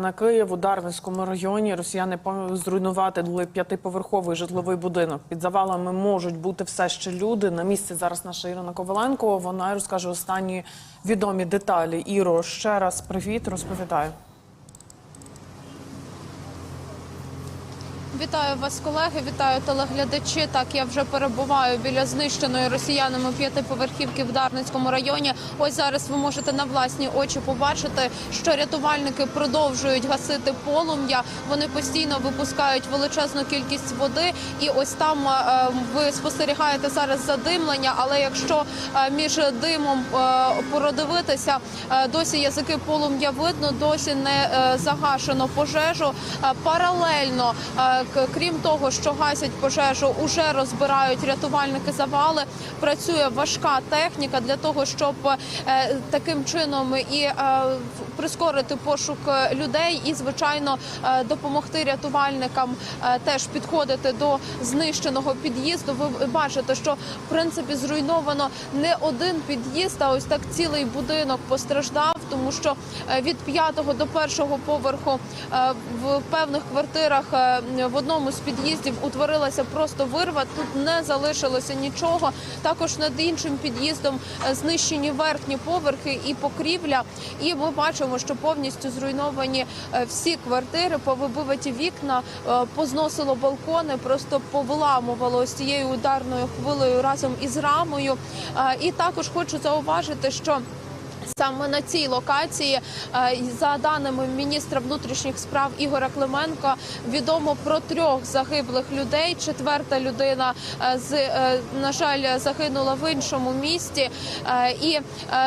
На Київ у Дарницькому районі росіяни зруйнували п'ятиповерховий житловий будинок. Під завалами можуть бути все ще люди. На місці зараз наша Ірина Коваленко. Вона розкаже останні відомі деталі. Іро, ще раз привіт, розповідаю. Вітаю вас, колеги. Вітаю телеглядачі. Так я вже перебуваю біля знищеної росіянами п'ятиповерхівки в Дарницькому районі. Ось зараз ви можете на власні очі побачити, що рятувальники продовжують гасити полум'я. Вони постійно випускають величезну кількість води, і ось там е, ви спостерігаєте зараз задимлення. Але якщо е, між димом е, продивитися, е, досі язики полум'я видно, досі не загашено пожежу. Паралельно, крім того, що гасять пожежу, уже розбирають рятувальники завали. Працює важка техніка для того, щоб е, таким чином і е, прискорити пошук е, людей, і звичайно е, допомогти рятувальникам е, теж підходити до знищеного під'їзду. Ви бачите, що в принципі зруйновано не один під'їзд, а ось так цілий будинок постраждав, тому що від п'ятого до першого поверху в певних квартирах в одному з під'їздів утворилася просто вирва. Тут не залишилося нічого. Також над іншим під'їздом знищені верхні поверхи і покрівля. І ми бачимо, що повністю зруйновані е, всі квартири, повибиваті вікна, е, позносило балкони, просто повиламувало ось цією ударною хвилею разом із рамою. Е, І також хочу зауважити, що Саме на цій локації, е, за даними міністра внутрішніх справ Ігоря Клименка, відомо про трьох загиблих людей. Четверта людина е, е, на жаль загинула в іншому місті. І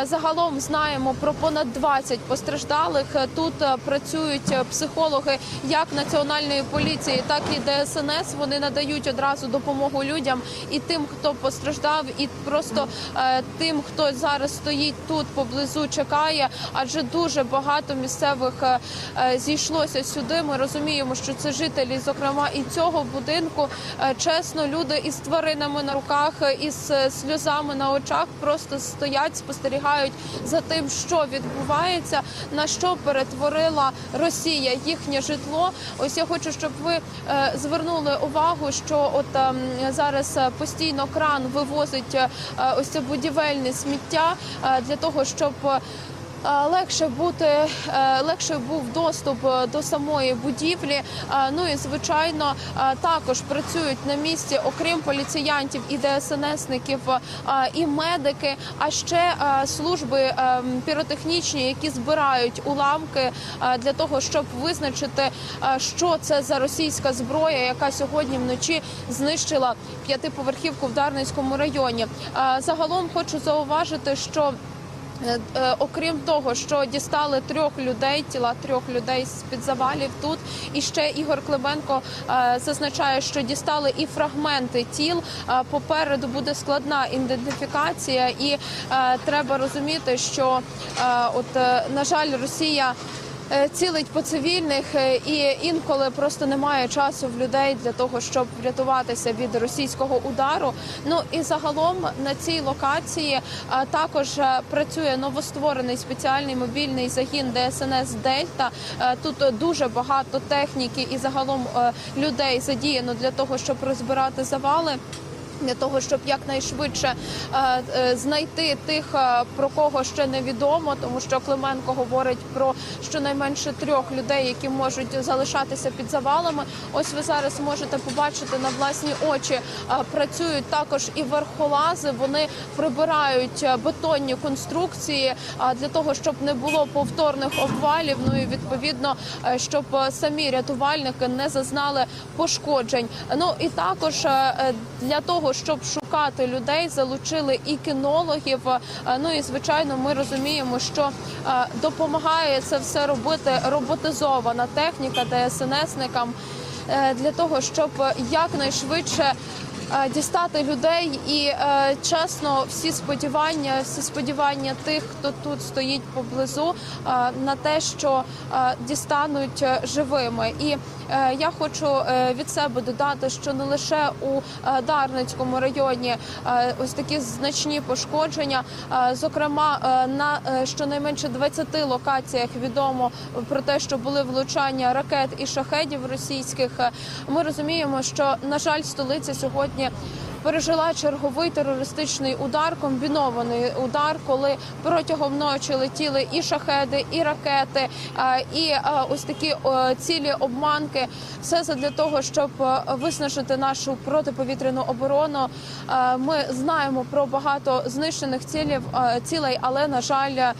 загалом знаємо про понад 20 постраждалих. Тут працюють психологи як національної поліції, так і ДСНС. Вони надають одразу допомогу людям і тим, хто постраждав, і просто тим, хто зараз стоїть тут поблизу, чекає. Адже дуже багато місцевих е, е, зійшлося сюди. Ми розуміємо, що це жителі, зокрема і цього будинку. Е, Чесно, люди із тваринами на руках, із сльозами на очах просто стоять, спостерігають за тим, що відбувається, на що перетворила Росія їхнє житло. Ось я хочу, щоб ви звернули увагу, що от ем, зараз постійно кран вивозить ось це будівельне сміття для того, щоб е, Легше бути е, легше був доступ е, до самої будівлі. Ну і звичайно також працюють на місці, окрім поліціянтів і ДСНСників, і медики, а ще служби піротехнічні, які збирають уламки для того, щоб визначити, що це за російська зброя, яка сьогодні вночі знищила п'ятиповерхівку в Дарницькому районі. Загалом хочу зауважити, що Окрім того, що дістали трьох людей, тіла трьох людей з під завалів тут. І ще Ігор Клименко е, зазначає, що дістали і фрагменти тіл. Е, Попереду буде складна ідентифікація, і е, треба розуміти, що е, от е, на жаль, Росія. Е, Цілить по цивільних е, і інколи просто немає часу в людей для того, щоб врятуватися від російського удару. Ну і загалом на цій локації е, також працює новостворений спеціальний мобільний загін ДСНС Дельта. Тут дуже багато техніки і загалом людей задіяно для того, щоб розбирати завали. Для того щоб якнайшвидше е, е, знайти тих, е, про кого ще невідомо, тому що Клименко говорить про щонайменше трьох людей, які можуть залишатися під завалами. Ось ви зараз можете побачити на власні очі. Працюють також і верхолази. Вони прибирають бетонні конструкції для того, щоб не було повторних обвалів. Ну і відповідно, щоб самі рятувальники не зазнали пошкоджень. Ну і також для того, щоб шукати людей, залучили і кінологів. Е, Ну і звичайно, ми розуміємо, що е, допомагає це все робити роботизована техніка ДСНСникам е, для того, щоб якнайшвидше. Дістати людей і чесно, всі сподівання, всі сподівання тих, хто тут стоїть поблизу, на те, що дістануть живими. І Я хочу е, від себе додати, що не лише у е, Дарницькому районі е, ось такі значні пошкодження. Е, Зокрема, е, на е, щонайменше 20 локаціях відомо про те, що були влучання ракет і шахедів російських. Е, Ми розуміємо, що на жаль, столиця сьогодні. Пережила черговий терористичний удар, комбінований удар, коли протягом ночі летіли і шахеди, і ракети, е, і е, ось такі цілі обманки. Все це для того, щоб е, виснажити нашу протиповітряну оборону. Ми знаємо про багато знищених цілів цілей, але на жаль.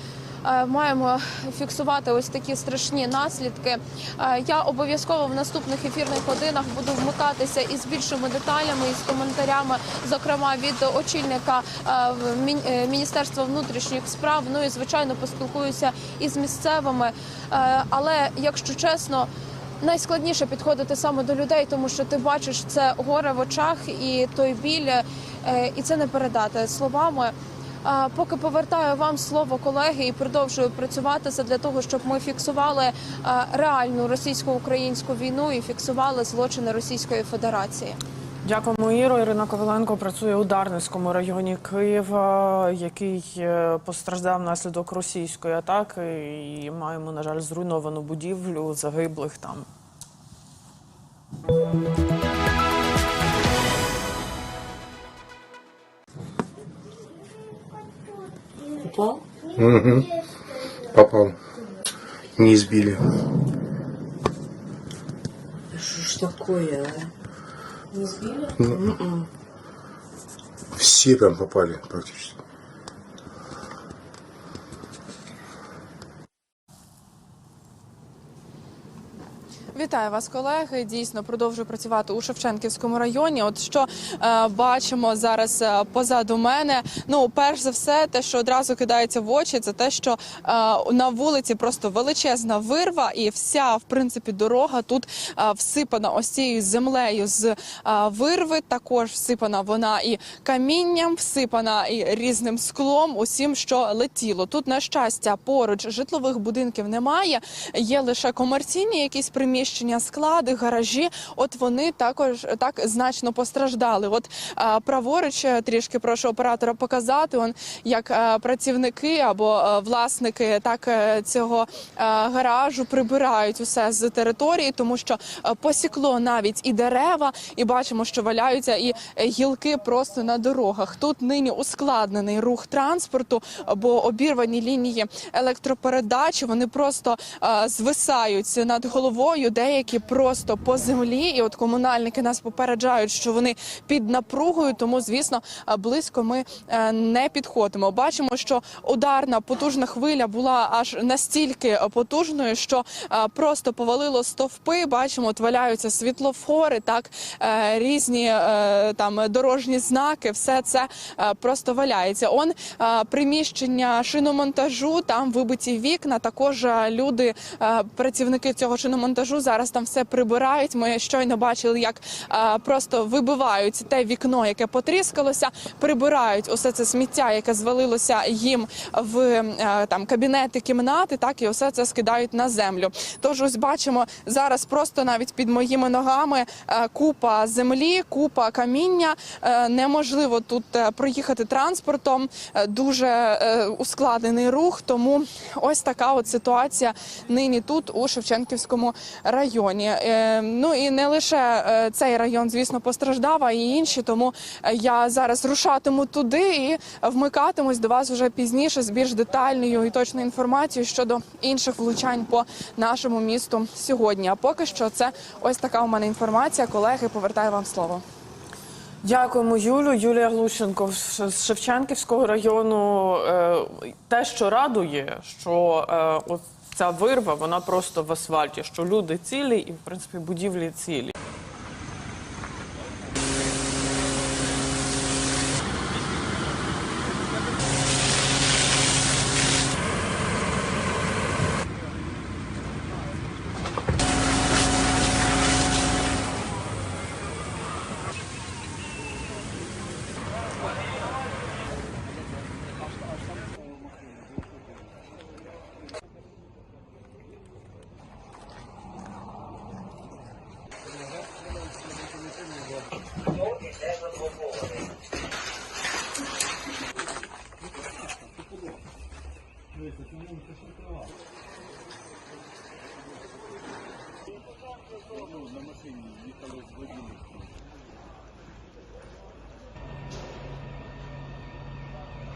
Е, Маємо фіксувати ось такі страшні наслідки. Е, Я обов'язково в наступних ефірних годинах буду вмикатися із більшими деталями із коментарями, зокрема від очільника е, Міністерства внутрішніх справ. Ну і звичайно поспілкуюся із місцевими. Але якщо чесно. Найскладніше підходити саме до людей, тому що ти бачиш це горе в очах і той біль, і це не передати словами. Поки повертаю вам слово колеги і продовжую працювати для того, щоб ми фіксували реальну російсько-українську війну і фіксували злочини Російської Федерації. Дякуємо, Іро. Ірина Коваленко працює у Дарницькому районі Києва, який е, постраждав внаслідок російської атаки. І маємо, на жаль, зруйновану будівлю загиблих там. Упал? Попал. Не избили. Что ж такое, а? Не сбили? Все прям попали практически. Вітаю вас, колеги. Дійсно продовжую працювати у Шевченківському районі. От що е, бачимо зараз е, позаду мене. Ну, перш за все, те, що одразу кидається в очі, це те, що е, на вулиці просто величезна вирва, і вся в принципі дорога тут е, всипана ось цією землею з е, вирви. Також всипана вона і камінням, всипана і різним склом, усім, що летіло. Тут, на щастя, поруч житлових будинків немає. Є лише комерційні якісь приміщення, склади, гаражі. От вони також так значно постраждали. От праворуч е, трішки прошу оператора показати. Он як е, працівники або е, власники так цього гаражу прибирають усе з території, тому що посікло навіть і дерева, і бачимо, що валяються і гілки просто на дорогах. Тут нині ускладнений рух транспорту, бо обірвані лінії електропередачі вони просто звисають над головою, деякі просто по землі. І от комунальники нас попереджають, що вони під напругою, тому звісно е, близько ми е, не підходимо. Бачимо, що ударна потужна хвиля була аж настільки потужною, що е, просто повалило стовпи. Бачимо, от валяються світлофори, так різні там дорожні знаки. Все це просто валяється. Он приміщення шиномонтажу, там вибиті вікна. Також люди, працівники цього шиномонтажу, зараз там все прибирають. Ми щойно бачили, як е, просто вибивають те вікно, яке потріскалося, прибирають усе це сміття, яке звалилося їм в е, там кабінети, кімнати. Так і усе це скидають на землю. Тож ось бачимо зараз просто навіть під моїми ногами е, купа землі, купа каміння. Е, Неможливо тут проїхати транспортом. Е, Дуже е, ускладнений рух. Тому ось така от ситуація нині тут у Шевченківському районі. Е, Ну і не лише е, цей район, звісно, постраждав, а й інші. Тому е, я зараз рушатиму туди і вмикатимусь до вас вже пізніше з більш детальною і точною інформацією щодо інших влучань по нашому місту сьогодні. А поки що це ось така у мене інформація. Колеги, повертаю вам слово. Дякуємо, Юлю. Юлія Глущенко з Шевченківського району. Те, що радує, що ця вирва, вона просто в асфальті, що люди цілі і, в принципі, будівлі цілі.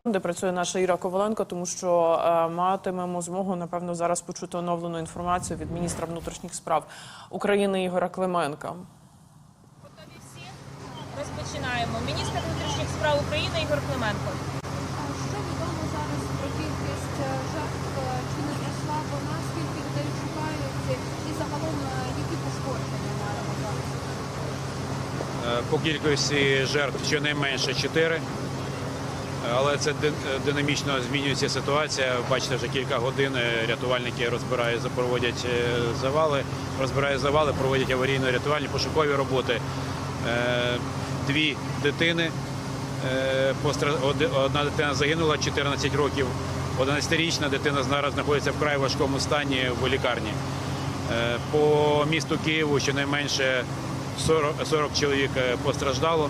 Де працює наша Іра Коваленко, тому що е, матимемо змогу напевно зараз почути оновлену інформацію від міністра внутрішніх справ України Ігора Клименка. Готові всі? Розпочинаємо. Міністр внутрішніх справ України Ігор Клименко. Що відомо зараз про кількість е, жертв? Е, Чи не зросла вона? Скільки людей шукають? І загалом е, які пошкодження маємо зараз? Е, По кількості жертв щонайменше 4. Але це динамічно змінюється ситуація. Бачите, вже кілька годин е, рятувальники розбирають, проводять е, завали, розбирають завали, проводять аварійно-рятувальні пошукові роботи. Е, Дві дитини. Одна дитина загинула 14 років. 11-річна дитина зараз знаходиться в вкрай важкому стані в лікарні. По місту Києву щонайменше 40, 40 чоловік постраждало.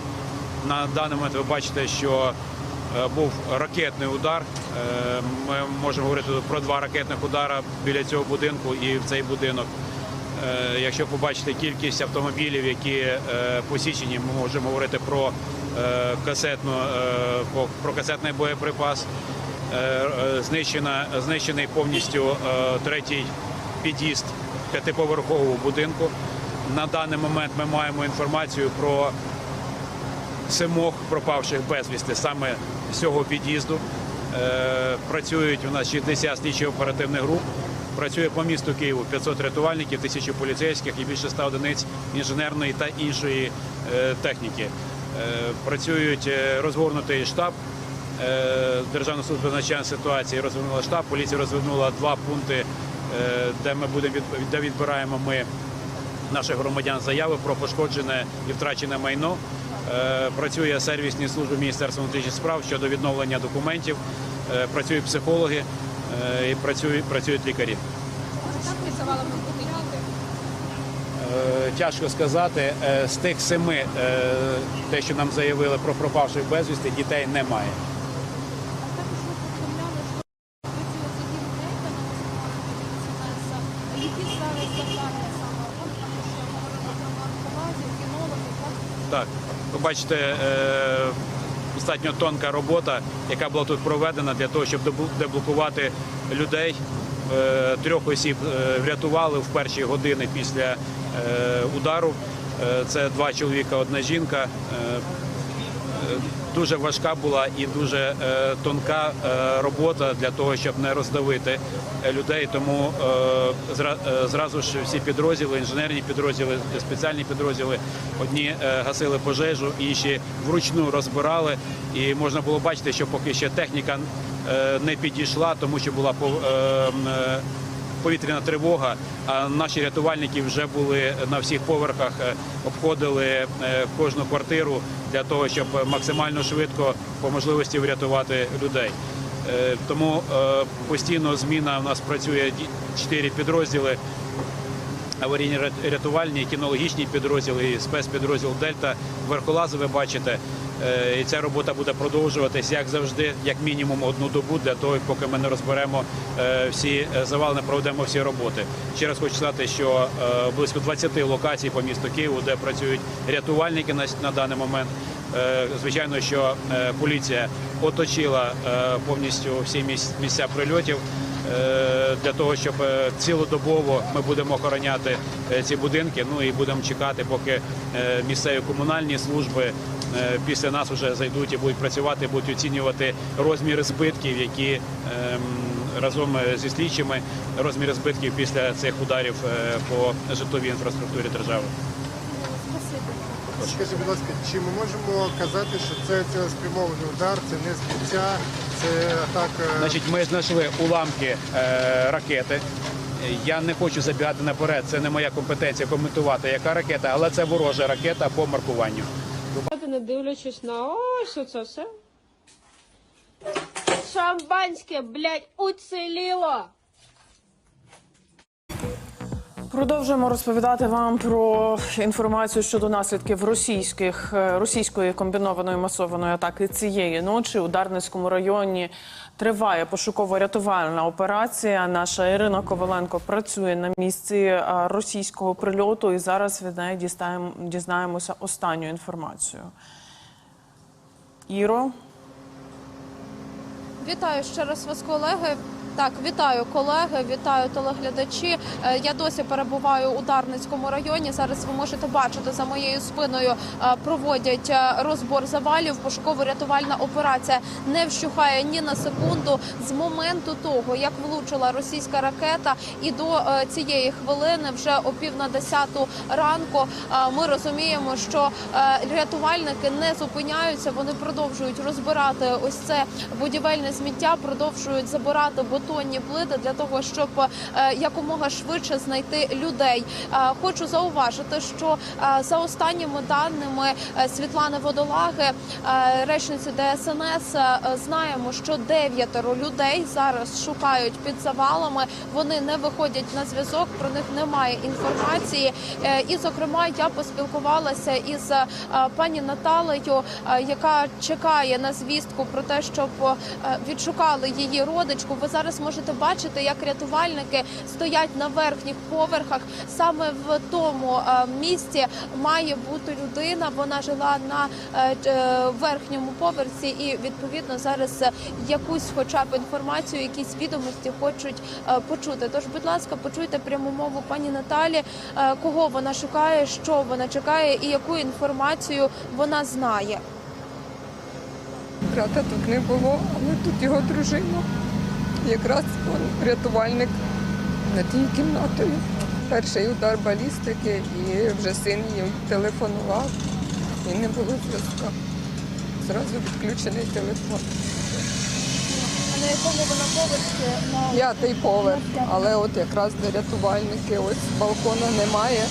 На даний момент ви бачите, що був ракетний удар. Е, Ми можемо говорити про два ракетних удара біля цього будинку і в цей будинок. Е, Якщо побачите кількість автомобілів, які е, посічені, ми можемо говорити про е, касетну, е, про касетний боєприпас. Е, е, Знищена, знищений повністю е, третій під'їзд п'ятиповерхового будинку. На даний момент ми маємо інформацію про семох пропавших безвісти саме з цього під'їзду. Е, Працюють у нас 60 слідчих оперативних груп. Працює по місту Києву 500 рятувальників, тисячі поліцейських і більше 100 одиниць інженерної та іншої е, техніки. Е, Працюють розгорнутий штаб. Державна служба з ситуації розвернула штаб. Поліція розвернула два пункти, де ми будемо де відбираємо ми наших громадян заяви про пошкоджене і втрачене майно. Е, Працює сервісні служби Міністерства внутрішніх справ щодо відновлення документів. Е, Працюють психологи е, і працюють, працюють лікарі. Так Тяжко сказати, з тих семи, те, що нам заявили про пропавших безвісти, дітей немає. Також ви повідомляли, що працює за дітей та на Які зараз завдання саме? От також говорили про наркобазі, кінологи, так? Так, ви бачите, е, достатньо тонка робота, яка була тут проведена для того, щоб дебл- деблокувати людей. Е, Трьох осіб е, врятували в перші години після удару. Це два чоловіка, одна жінка. Дуже важка була і дуже е, тонка е, робота для того, щоб не роздавити е, людей. Тому зра- зразу ж всі підрозділи, інженерні підрозділи, спеціальні підрозділи, одні гасили пожежу, інші вручну розбирали. І можна було бачити, що поки ще техніка не підійшла, тому що була повітряна тривога. А наші рятувальники вже були на всіх поверхах, е, обходили е, кожну квартиру для того, щоб максимально швидко по можливості врятувати людей. Е, Тому постійно зміна у нас працює чотири підрозділи. Аварійні рятувальні, кінологічні підрозділи, і спецпідрозділ Дельта, Верхолази ви бачите. Е, І ця робота буде продовжуватись, як завжди, як мінімум одну добу, для того, поки ми не розберемо е, всі е, завали, не проведемо всі роботи. Ще раз хочу сказати, що близько 20 локацій по місту Києву, де працюють рятувальники на, даний момент. Звичайно, що поліція оточила повністю всі місця прильотів для того, щоб цілодобово ми будемо охороняти ці будинки. Ну і будемо чекати, поки місцеві комунальні служби після нас вже зайдуть і будуть працювати, будуть оцінювати розміри збитків, які ем, разом зі слідчими розміри збитків після цих ударів е, по житловій інфраструктурі держави. Скажіть, будь ласка, чи ми можемо казати, що це цілеспрямований удар, це не збиття, це атака? Значить, ми знайшли уламки е, ракети. Я не хочу забігати наперед, це не моя компетенція коментувати, яка ракета, але це ворожа ракета по маркуванню. Не дивлячись на ось оце все. Шампанське, блядь, уціліло. Продовжуємо розповідати вам про інформацію щодо наслідків російських е, російської комбінованої масованої атаки цієї ночі у Дарницькому районі. Триває пошуково-рятувальна операція. Наша Ірина Коваленко працює на місці е, російського прильоту, і зараз від неї дістаємо, дізнаємося останню інформацію. Іро, Вітаю ще раз вас, колеги. Так, вітаю колеги, вітаю телеглядачі. Е, Я досі перебуваю у Дарницькому районі. Зараз ви можете бачити за моєю спиною. е, Проводять е, розбор завалів. Пошуково-рятувальна операція не вщухає ні на секунду. З моменту того, як влучила російська ракета, і до цієї хвилини, вже о пів на десяту ранку, ми розуміємо, що рятувальники не зупиняються. Вони продовжують розбирати ось це будівельне сміття, продовжують забирати бетонні плити для того, щоб е, якомога швидше знайти людей. Е, Хочу зауважити, що е, за останніми даними Світлани Водолаги, речниці ДСНС, знаємо, що дев'ятеро людей зараз шукають під завалами. Вони не виходять на зв'язок. Про них немає інформації. І, зокрема, я поспілкувалася із пані Наталею, яка чекає на звістку про те, щоб відшукали її родичку. Ви зараз можете бачити, як рятувальники стоять на верхніх поверхах. Саме в тому е, місці має бути людина. Вона жила на е, е, верхньому поверсі, і відповідно зараз якусь, хоча б інформацію, якісь відомості хочуть почути. Тож, будь ласка, почуйте пряму мову пані Наталі, кого вона шукає, що вона чекає, і яку інформацію вона знає. Брата тут не було, але тут його дружина. Якраз он, рятувальник над її кімнатою. Перший удар балістики, і вже син їй телефонував, і не було зв'язку. Зразу відключений телефон. На якому вона поверсі П'ятий поверх, але от якраз де рятувальники, ось балкона немає.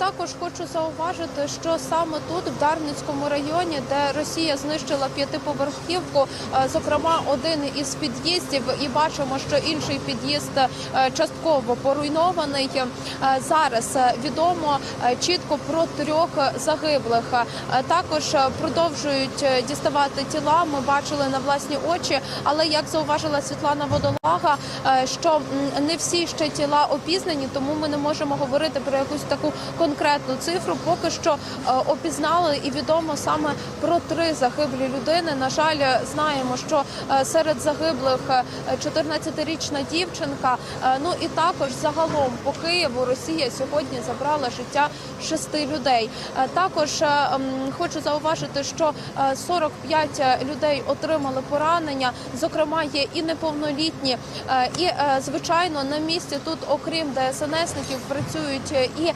Також хочу зауважити, що саме тут, в Дарницькому районі, де Росія знищила п'ятиповерхівку, е, зокрема один із під'їздів, і бачимо, що інший під'їзд е, частково поруйнований. Е, Зараз відомо чітко про трьох загиблих. Також продовжують діставати тіла. Ми бачили на власні очі. Але як зауважила Світлана Водолага, що не всі ще тіла опізнані, тому ми не можемо говорити про якусь таку конкретну цифру. Поки що е, опізнали і відомо саме про три загиблі людини. На жаль, знаємо, що е, серед загиблих е, 14-річна дівчинка. Е, Ну і також загалом по Києву Росія сьогодні забрала життя шести людей. Також хочу зауважити, що е, 45 людей отримали поранення. Зокрема, є і неповнолітні, і звичайно на місці тут, окрім ДСНСників, працюють і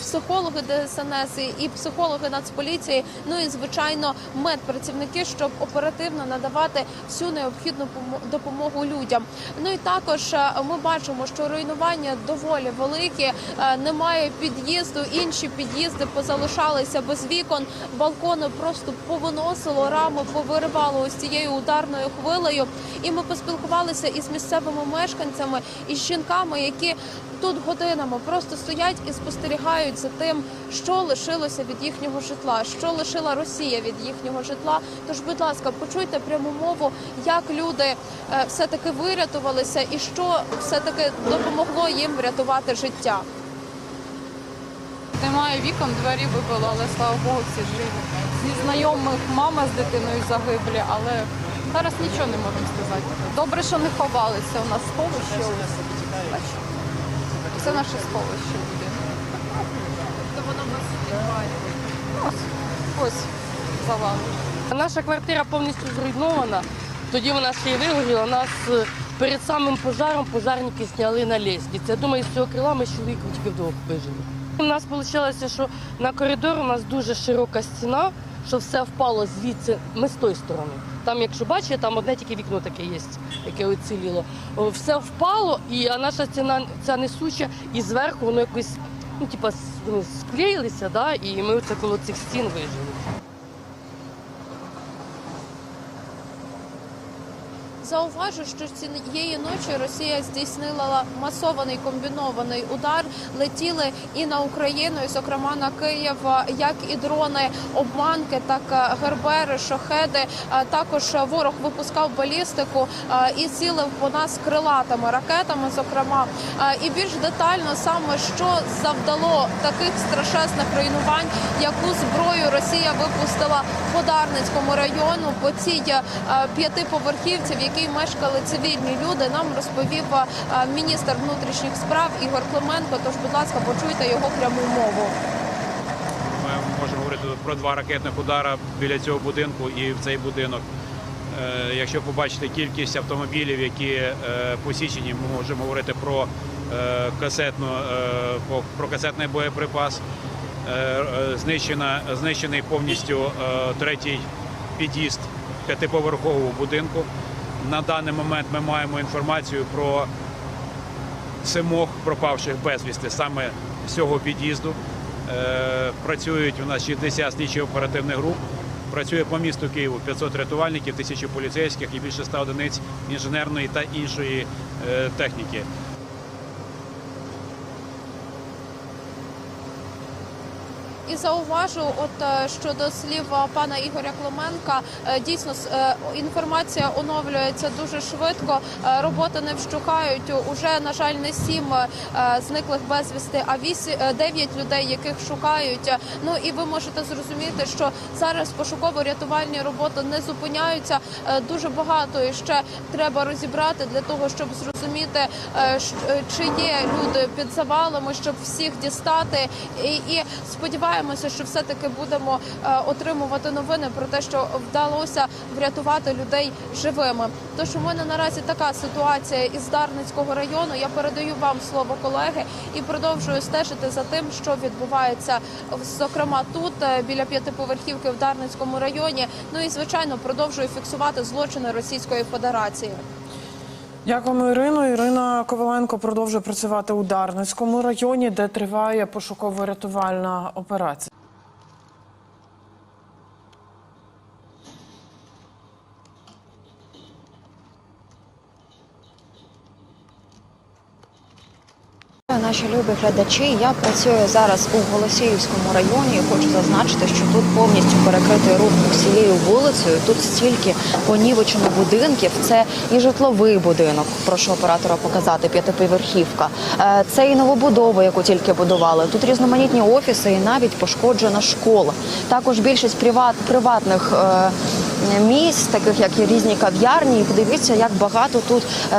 психологи ДСНС, і- психологи Нацполіції. Ну і звичайно, медпрацівники, щоб оперативно надавати всю необхідну помо- допомогу людям. Ну і також е, ми бачимо, що руйнування доволі великі. е, Немає під'їзду, інші під'їзди позалишалися без вікон. Балкони просто повиносило, рами повиривало ось цією ударною хвилею. І ми поспілкувалися із місцевими мешканцями і з жінками, які тут годинами просто стоять і спостерігають за тим, що лишилося від їхнього житла, що лишила Росія від їхнього житла. Тож, будь ласка, почуйте пряму мову, як люди е, все таки вирятувалися, і що все таки допомогло їм врятувати життя. Немає вікон, двері вибило, але слава Богу, всі живі. Зі знайомих мама з дитиною загиблі, але зараз нічого не можемо сказати. Добре, що не ховалися. У нас сховище. Це наше сховище буде. То воно нас відбуває. Ось, ось завал. Наша квартира повністю зруйнована. Тоді вона ще й вигоріла. Нас е, перед самим пожаром пожарники зняли на лестниці. Я думаю, з цього крила ми з чоловіком тільки вдвох вижили. У нас вийшло, що на коридор у нас дуже широка стіна, що все впало звідси. Ми з тої сторони. Там, якщо бачите, там одне тільки вікно таке є, яке оціліло. Все впало, і а наша ціна ця несуча, і зверху воно якось ну, типа, склеїлися, да, і ми оце коло цих стін вижили. Зауважу, що цієї ночі Росія здійснила масований комбінований удар. Летіли і на Україну, і зокрема на Київ, як і дрони, обманки, так і гербери, шахеди. А Також ворог випускав балістику і цілив по нас крилатими ракетами. Зокрема, і більш детально саме що завдало таких страшесних руйнувань, яку зброю Росія випустила по Дарницькому району по цій е, п'ятиповерхівці, в якій мешкали цивільні люди, нам розповів е, міністр внутрішніх справ Ігор Клименко. Тож, будь ласка, почуйте його пряму мову. Ми можемо говорити про два ракетних удара біля цього будинку і в цей будинок. Е, Якщо побачите кількість автомобілів, які е, посічені, ми можемо говорити про касетну, про касетний боєприпас. Знищена, знищений повністю третій під'їзд п'ятиповерхового будинку. На даний момент ми маємо інформацію про семох пропавших безвісти саме з цього під'їзду. Е, Працюють у нас 60 слідчих оперативних груп. Працює по місту Києву 500 рятувальників, тисячі поліцейських і більше 100 одиниць інженерної та іншої е, техніки. І зауважу, от е, щодо слів е, пана Ігоря Клименка, е, дійсно інформація оновлюється дуже швидко. Роботи не вщухають. Уже на жаль, не сім зниклих безвісти, а вісім дев'ять людей, яких шукають. Ну і ви можете зрозуміти, що зараз пошуково-рятувальні роботи не зупиняються. Дуже багато і ще треба розібрати для того, щоб зрозуміти, чи є люди під завалами, щоб всіх дістати. І, і сподіваємося, що все-таки будемо е, отримувати новини про те, що вдалося врятувати людей живими. Тож у мене наразі така ситуація із Дарницького району. Я передаю вам слово колеги і продовжую стежити за тим, що відбувається зокрема тут, е, біля п'ятиповерхівки в Дарницькому районі. Ну і звичайно продовжую фіксувати злочини Російської Федерації. Дякуємо, Ірино. Ірина Коваленко продовжує працювати у Дарницькому районі, де триває пошуково-рятувальна операція. Наші любі глядачі, я працюю зараз у Голосіївському районі. і Хочу зазначити, що тут повністю перекритий рух усією вулицею. Тут стільки понівечено будинків. Це і житловий будинок. Прошу оператора показати п'ятиповерхівка. Е, Це і новобудова, яку тільки будували. Тут різноманітні офіси і навіть пошкоджена школа. Також більшість приват приватних е, місць, таких як і різні кав'ярні. І подивіться, як багато тут е,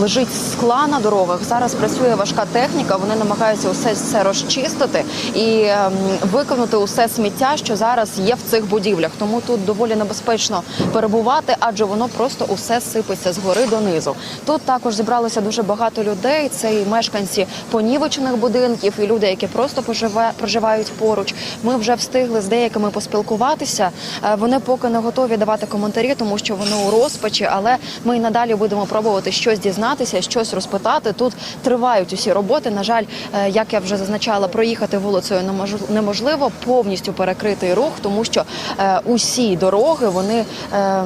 лежить скла на дорогах. Зараз працює важка техніка. Вони намагаються усе це розчистити і ем, виконати усе сміття, що зараз є в цих будівлях. Тому тут доволі небезпечно перебувати, адже воно просто усе сипеться згори донизу. Тут також зібралося дуже багато людей. Це і мешканці понівечених будинків, і люди, які просто поживе, проживають поруч. Ми вже встигли з деякими поспілкуватися. Е, Вони поки не готові давати коментарі, тому що вони у розпачі, але ми й надалі будемо пробувати щось дізнатися, щось розпитати. Тут тривають усі роботи. На жаль, е, як я вже зазначала, проїхати вулицею немож- неможливо, повністю перекритий рух, тому що е, усі дороги вони ем,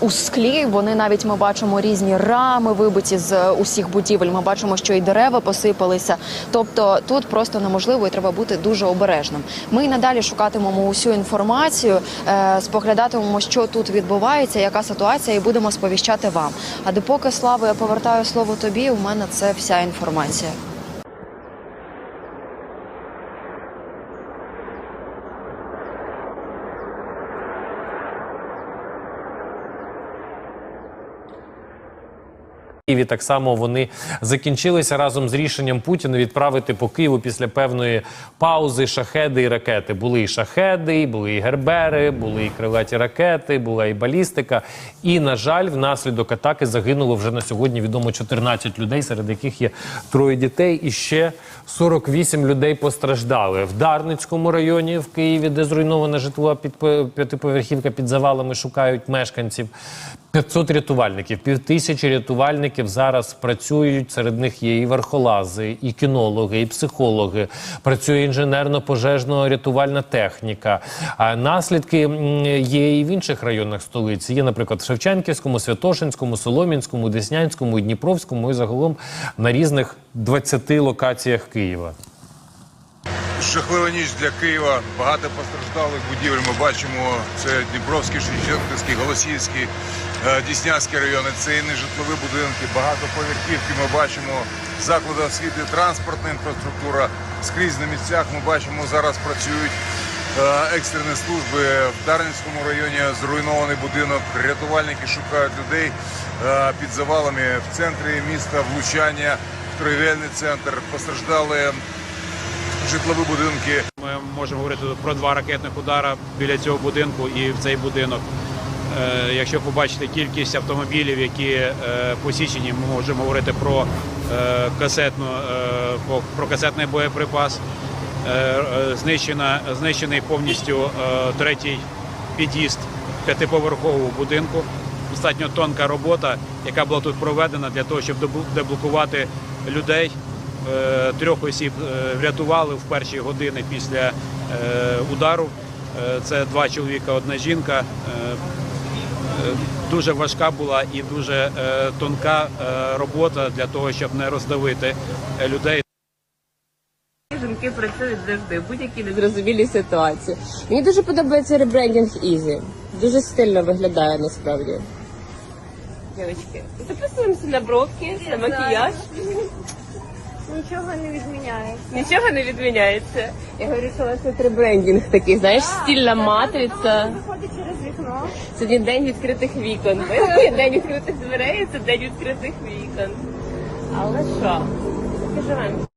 у склі. Вони навіть ми бачимо різні рами вибиті з е, усіх будівель. Ми бачимо, що і дерева посипалися. Тобто тут просто неможливо і треба бути дуже обережним. Ми й надалі шукатимемо усю інформацію, споглядатимемо, що тут відбувається, яка ситуація, і будемо сповіщати вам. А допоки славу я повертаю слово тобі. У мене це вся інформація. Києві так само вони закінчилися разом з рішенням Путіна відправити по Києву після певної паузи шахеди і ракети. Були і шахеди, були і гербери, були і крилаті ракети, була і балістика. І на жаль, внаслідок атаки загинуло вже на сьогодні відомо 14 людей, серед яких є троє дітей, і ще 48 людей постраждали в Дарницькому районі в Києві, де зруйнована житлова підп- п'ятиповерхівка під завалами, шукають мешканців. 500 рятувальників, півтисячі рятувальників зараз працюють. Серед них є і верхолази, і кінологи, і психологи. Працює інженерно-пожежно рятувальна техніка. А наслідки є і в інших районах столиці. Є, наприклад, в Шевченківському, Святошинському, Солом'янському, Деснянському, Дніпровському і загалом на різних 20 локаціях Києва. Жахлива ніч для Києва. Багато постраждалих будівель. Ми бачимо це Дніпровський, Шевченківський, Голосіївський, е, Діснянський райони. Це і нежитлові будинки, багатоповерхівки. Ми бачимо заклади освіти, транспортна інфраструктура. Скрізь на місцях ми бачимо зараз працюють е, екстрені служби в Дарницькому районі. Зруйнований будинок. Рятувальники шукають людей е, під завалами в центрі міста. Влучання в торгівельний центр. Постраждали житлові будинки. Ми можемо говорити про два ракетних удара біля цього будинку і в цей будинок. Е, Якщо побачите кількість автомобілів, які е, посічені, ми можемо говорити про е, касетну, про касетний боєприпас. Знищена, знищений повністю третій під'їзд п'ятиповерхового будинку. Достатньо тонка робота, яка була тут проведена для того, щоб деблокувати людей. Трьох осіб врятували в перші години після удару. Це два чоловіка, одна жінка. Е, Дуже важка була і дуже е, тонка е, робота для того, щоб не роздавити людей. Жінки працюють завжди в будь-якій незрозумілій ситуації. Мені дуже подобається ребрендінг Ізі. Дуже стильно виглядає насправді. Дівчатки, записуємося на бровки, на макіяж. Нічого не відміняється. Нічого не відміняється. Я говорю, що у вас тут ребрендінг такий, знаєш, стільна матриця. Вікно. Сьогодні день відкритих вікон. День відкритих дверей це день відкритих вікон. Але що? Живемо.